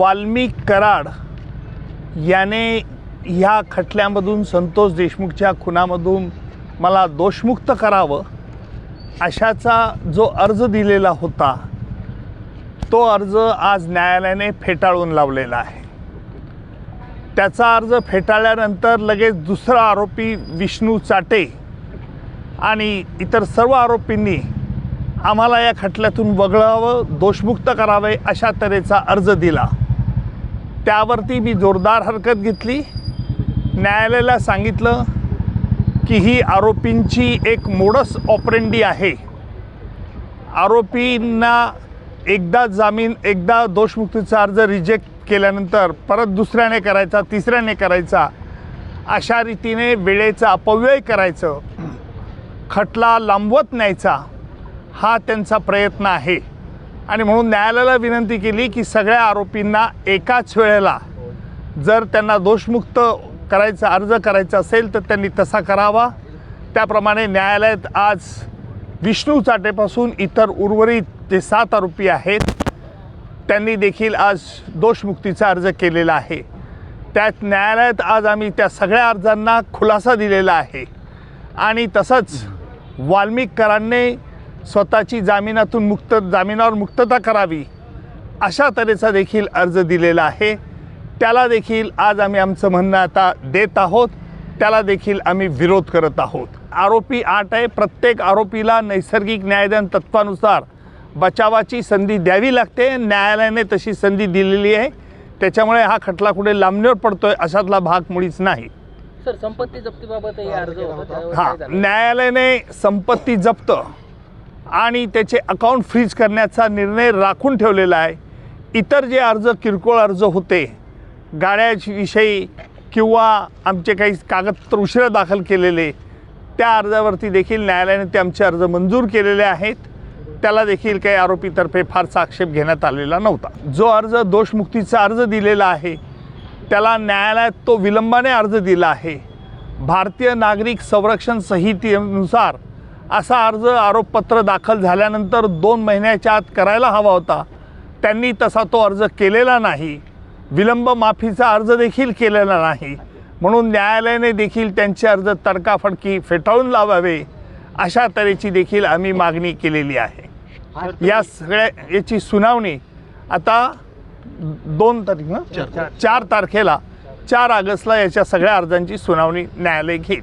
वाल्मिक कराड याने ह्या खटल्यामधून संतोष देशमुखच्या खुनामधून मला दोषमुक्त करावं अशाचा जो अर्ज दिलेला होता तो अर्ज आज न्यायालयाने फेटाळून लावलेला आहे. त्याचा अर्ज फेटाळल्यानंतर लगेच दुसरा आरोपी विष्णू चाटे आणि इतर सर्व आरोपींनी आम्हाला या खटल्यातून वगळावं दोषमुक्त करावे अशा तऱ्हेचा अर्ज दिला. त्यावरती मी जोरदार हरकत घेतली. न्यायालयाला सांगितलं की ही आरोपींची एक मोडस ऑपरेंडी आहे. आरोपींना एकदा जामीन एकदा दोषमुक्तीचा अर्ज रिजेक्ट केल्यानंतर परत दुसऱ्याने करायचा तिसऱ्याने करायचा अशा रीतीने वेळेचा अपव्यय करायचं खटला लांबवत न्यायचा हा त्यांचा प्रयत्न आहे. आणि म्हणून न्यायालयाला विनंती केली की सगळ्या आरोपींना एकाच वेळेला जर त्यांना दोषमुक्त करायचा अर्ज करायचा असेल तर त्यांनी तसा करावा. त्याप्रमाणे न्यायालयात आज विष्णू चाटेपासून इतर उर्वरित जे सात आरोपी आहेत त्यांनी देखील आज दोषमुक्तीचा अर्ज केलेला आहे. त्यात न्यायालयात आज आम्ही त्या सगळ्या अर्जांना खुलासा दिलेला आहे. आणि तसंच वाल्मिककरांनी स्वतःची जामिनातून मुक्त जामिनावर मुक्तता करावी अशा तऱ्हेचा देखील अर्ज दिलेला आहे. त्याला देखील आज आम्ही आमचं म्हणणं आता देत आहोत. त्याला देखील आम्ही विरोध करत आहोत. आरोपी आठ आहे. प्रत्येक आरोपीला नैसर्गिक न्यायदान तत्वानुसार बचावाची संधी द्यावी लागते. न्यायालयाने तशी संधी दिलेली आहे. त्याच्यामुळे हा खटला कुठे लांबणीवर पडतोय अशातला भाग मुळीच नाही. सर संपत्ती जप्तीबाबत हे? न्यायालयाने संपत्ती जप्त आणि त्याचे अकाउंट फ्रीज करण्याचा निर्णय राखून ठेवलेला आहे. इतर जे अर्ज किरकोळ अर्ज होते गाड्याविषयी किंवा आमचे काही कागदपत्र उशिरा दाखल केलेले त्या अर्जावरती देखील न्यायालयाने ते आमचे अर्ज मंजूर केलेले आहेत. त्याला देखील काही आरोपीतर्फे फारसा आक्षेप घेण्यात आलेला नव्हता. जो अर्ज दोषमुक्तीचा अर्ज दिलेला आहे त्याला न्यायालयात तो विलंबाने अर्ज दिला आहे. भारतीय नागरिक संरक्षण संहितेनुसार असा अर्ज आरोपपत्र दाखल झाल्यानंतर दोन महिन्याच्या आत करायला हवा होता. त्यांनी तसा तो अर्ज केलेला नाही. विलंब माफीचा अर्ज देखील केलेला नाही. म्हणून न्यायालयाने देखील त्यांचे अर्ज तडकाफडकी फेटाळून लावावे अशा तऱ्हेची देखील आम्ही मागणी केलेली आहे. या सगळ्या याची सुनावणी आता दोन तारीख ना? चार तारखेला चार ऑगस्टला याच्या सगळ्या अर्जांची सुनावणी न्यायालय घेईल.